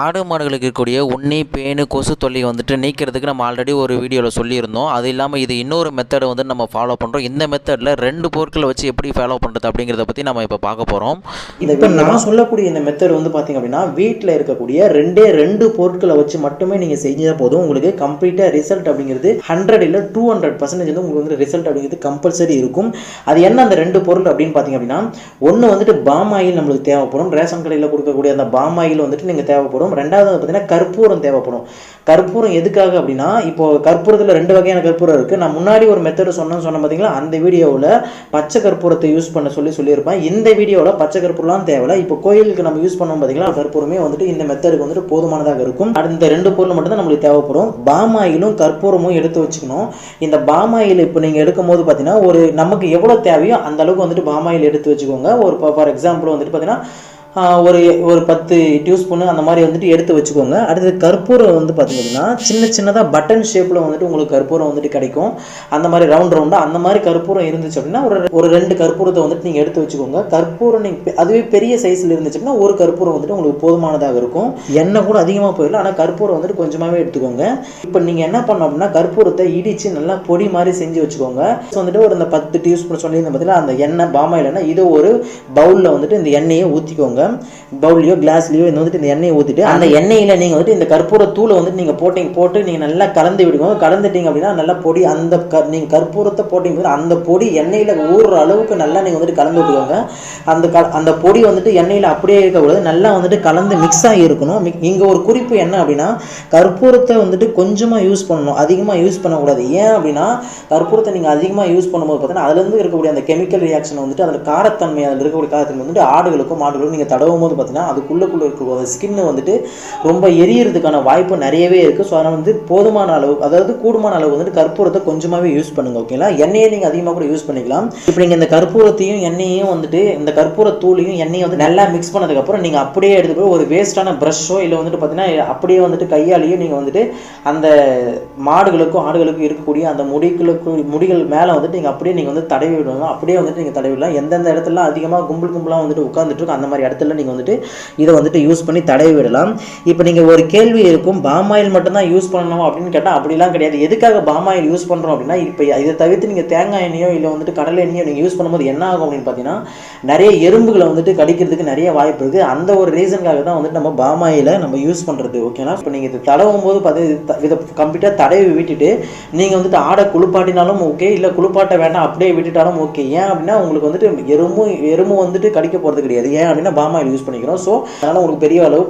ஆடு மாடுகளுக்கு இருக்கக்கூடிய உண்ணி பேனு கொசு தொல்லையை வந்துட்டு நீக்கிறதுக்கு நம்ம ஆல்ரெடி ஒரு வீடியோவில் சொல்லியிருந்தோம். அது இல்லாமல் இது இன்னொரு மெத்தடை வந்து நம்ம ஃபாலோ பண்ணுறோம் இந்த மெத்தடில் ரெண்டு பொருட்களை வச்சு எப்படி ஃபாலோ பண்ணுறது அப்படிங்கிறத பற்றி நம்ம இப்போ பார்க்க போகிறோம் இப்போ நான் சொல்லக்கூடிய இந்த மெத்தட் வந்து பார்த்தீங்க அப்படின்னா வீட்டில் இருக்கக்கூடிய ரெண்டே ரெண்டு பொருட்களை வச்சு மட்டுமே நீங்கள் செஞ்சால் போதும். உங்களுக்கு கம்ப்ளீட்டாக ரிசல்ட் அப்படிங்கிறது ஹண்ட்ரட் இல்லை டூ ஹண்ட்ரட் பர்சன்டேஜ் வந்து உங்களுக்கு வந்து ரிசல்ட் அப்படிங்கிறது கம்பல்சரி இருக்கும். அது என்ன அந்த ரெண்டு பொருள் அப்படின்னு பார்த்தீங்க அப்படின்னா ஒன்று வந்துட்டு பாமாயில் நம்மளுக்கு தேவைப்படும். ரேஷன் கடையில் கொடுக்கக்கூடிய அந்த பாம் வந்துட்டு நீங்கள் தேவை தேவைப்படும். ரெண்டாவது பார்த்தீங்கன்னா கற்பூரம் தேவைப்படும். கற்பூரம் எதுக்காக அப்படின்னா இப்போ கற்பூரத்தில் ரெண்டு வகையான கற்பூரம் இருக்குது நான் முன்னாடி ஒரு மெத்தடு சொன்னேன்னு சொன்ன பார்த்தீங்களா அந்த வீடியோவில் பச்சை கற்பூரத்தை யூஸ் பண்ண சொல்லி சொல்லியிருப்பேன். இந்த வீடியோவில் பச்சை கற்பூரம்லாம் தேவையில்ல. இப்போ கோயிலுக்கு நம்ம யூஸ் பண்ணோம் பார்த்தீங்களா கற்பூரமே வந்துட்டு இந்த மெத்தடுக்கு வந்துட்டு போதுமானதாக இருக்கும். அந்த ரெண்டு பொருள் மட்டும் தான் நம்மளுக்கு தேவைப்படும். பாமாயிலும் கற்பூரமும் எடுத்து வச்சுக்கணும். இந்த பாமாயில் இப்போ நீங்கள் எடுக்கும் போது பார்த்தீங்கன்னா ஒரு நமக்கு எவ்வளோ தேவையோ அந்த அளவுக்கு வந்துட்டு பாமாயில் எடுத்து வச்சுக்கோங்க. ஒரு ஃபார் எக்ஸாம்பிள் வந்துட்டு பார்த்தீங்கன்னா ஒரு ஒரு பத்து டியூஸ்பூனு அந்த மாதிரி வந்துட்டு எடுத்து வச்சுக்கோங்க. அடுத்தது கற்பூரம் வந்து பார்த்தீங்கன்னா சின்ன சின்னதாக பட்டன் ஷேப்பில் வந்துட்டு உங்களுக்கு கற்பூரம் வந்துட்டு கிடைக்கும். அந்த மாதிரி ரவுண்ட் ரவுண்டாக அந்த மாதிரி கற்பூரம் இருந்துச்சு அப்படின்னா ஒரு ஒரு ரெண்டு கற்பூரத்தை வந்துட்டு நீங்கள் எடுத்து வச்சுக்கோங்க. கற்பூரம் நீங்கள் அதுவே பெரிய சைஸில் இருந்துச்சு அப்படின்னா ஒரு கற்பூரம் வந்துட்டு உங்களுக்கு போதுமானதாக இருக்கும். எண்ணெய் கூட அதிகமாக போயிடலாம் ஆனால் கற்பூரம் வந்துட்டு கொஞ்சமாகவே எடுத்துக்கோங்க. இப்போ நீங்கள் என்ன பண்ணோம் அப்படின்னா கற்பூரத்தை இடித்து நல்லா பொடி மாதிரி செஞ்சு வச்சுக்கோங்க. வந்துட்டு ஒரு இந்த பத்து டியூஸ்பூன் சொல்லியிருந்த பார்த்தீங்கன்னா அந்த எண்ணெய் பாமாயிலன்னா இதோ ஒரு பவுலில் வந்துட்டு இந்த எண்ணெயை ஊற்றிக்கோங்க பவுல்லையோ கிளாஸ்லையோ இந்த வந்துட்டு இந்த எண்ணெயை ஊற்றிட்டு அந்த எண்ணெயில் நீங்கள் வந்துட்டு இந்த கற்பூர தூளை வந்துட்டு நீங்கள் போட்டீங்க போட்டு நீங்கள் நல்லா கலந்து விடுங்க. கலந்துட்டீங்க அப்படின்னா நல்லா பொடி அந்த க நீங்கள் கற்பூரத்தை போட்டீங்க அந்த பொடி எண்ணெயில் ஊறுற அளவுக்கு நல்லா நீங்கள் வந்துட்டு கலந்து விட்டுக்கோங்க. அந்த க அந்த பொடி வந்துட்டு எண்ணெயில் அப்படியே இருக்கக்கூடாது. நல்லா வந்துட்டு கலந்து மிக்ஸ் ஆகி இருக்கணும். இங்கே ஒரு குறிப்பு என்ன அப்படின்னா கற்பூரத்தை வந்துட்டு கொஞ்சமாக யூஸ் பண்ணணும். அதிகமாக யூஸ் பண்ணக்கூடாது. ஏன் அப்படின்னா கற்பூரத்தை நீங்கள் அதிகமாக யூஸ் பண்ணும்போது பார்த்தீங்கன்னா அதுலேருந்து இருக்கக்கூடிய அந்த கெமிக்கல் ரியாக்ஷன் வந்துட்டு அதில் காரத்தன்மை அதில் இருக்கக்கூடிய காரத்தன்மை வந்துட்டு ஆடுகளுக்கும் மாடுகளுக்கும் நீங்கள் தடவும் போது பார்த்தீங்கன்னா அதுக்குள்ளக்குள்ளே இருக்கக்கூடிய ஸ்கின்னு வந்துட்டு ரொம்ப எரியறதுக்கான வாய்ப்பு நிறையவே இருக்குது ஸோ அதனால் வந்து போதுமான அளவு அதாவது கூடுமான அளவு வந்துட்டு கற்பூரத்தை கொஞ்சமாகவே யூஸ் பண்ணுங்கள் ஓகேங்களா எண்ணெயை நீங்கள் அதிகமாக கூட யூஸ் பண்ணிக்கலாம். இப்போ நீங்கள் இந்த கற்பூரத்தையும் எண்ணெயையும் வந்துட்டு இந்த கற்பூர தூளையும் எண்ணெயும் வந்து நல்லா மிக்ஸ் பண்ணதுக்கப்புறம் நீங்கள் அப்படியே எடுத்து போய் ஒரு வேஸ்ட்டான ப்ரஷ்ஷோ இல்லை வந்துட்டு பார்த்தீங்கன்னா அப்படியே வந்துட்டு கையாலேயே நீங்கள் வந்துட்டு அந்த மாடுகளுக்கும் ஆடுகளுக்கும் இருக்கக்கூடிய அந்த முடிகளுக்கு முடிகள் மேலே வந்துட்டு நீங்கள் அப்படியே நீங்கள் வந்து தடவி விடணும் அப்படியே வந்துட்டு நீங்கள் தடவி விடலாம். எந்தெந்த இடத்துல அதிகமாக கும்பல் கும்பலாக வந்துட்டு உட்காந்துட்டு இருக்கும் அந்த மாதிரி இடத்துல நீங்கள் வந்துட்டு இதை வந்துட்டு யூஸ் பண்ணி தடவி விடலாம். இப்போ நீங்கள் ஒரு கேள்வி இருக்கும் பாமாயில் மட்டும்தான் யூஸ் பண்ணணும் அப்படின்னு கேட்டால் அப்படிலாம் கிடையாது. எதுக்காக பாமாயில் யூஸ் பண்ணுறோம் அப்படின்னா இப்போ இதை தவிர்த்து நீங்கள் தேங்காய் எண்ணெயோ இல்லை வந்துட்டு கடலை எண்ணெயோ நீங்கள் யூஸ் பண்ணும்போது என்ன ஆகும் அப்படின்னு பார்த்தீங்கன்னா நிறைய எறும்புகளை வந்துட்டு கடிக்கிறதுக்கு நிறைய வாய்ப்பு இருக்குது அந்த ஒரு ரீசனுக்காக தான் வந்துட்டு நம்ம பாமாயில் நம்ம யூஸ் பண்ணுறது ஓகேனா இப்போ நீங்கள் இது தடவும் போது பார்த்து இதை கம்ப்ளீட்டாக தடவி விட்டுட்டு நீங்கள் வந்துட்டு ஆடை குளிப்பாட்டினாலும் ஓகே இல்லை குளிப்பாட்ட வேண்டாம் அப்படியே விட்டுட்டாலும் ஓகே ஏன் அப்படின்னா உங்களுக்கு வந்துட்டு எறும்பும் எறும்பு வந்துட்டு கடிக்க போகிறது கிடையாது. ஏன் அப்படின்னா பாமாயில் யூஸ் பண்ணிக்கிறோம். ஸோ அதனால் உங்களுக்கு பெரிய அளவு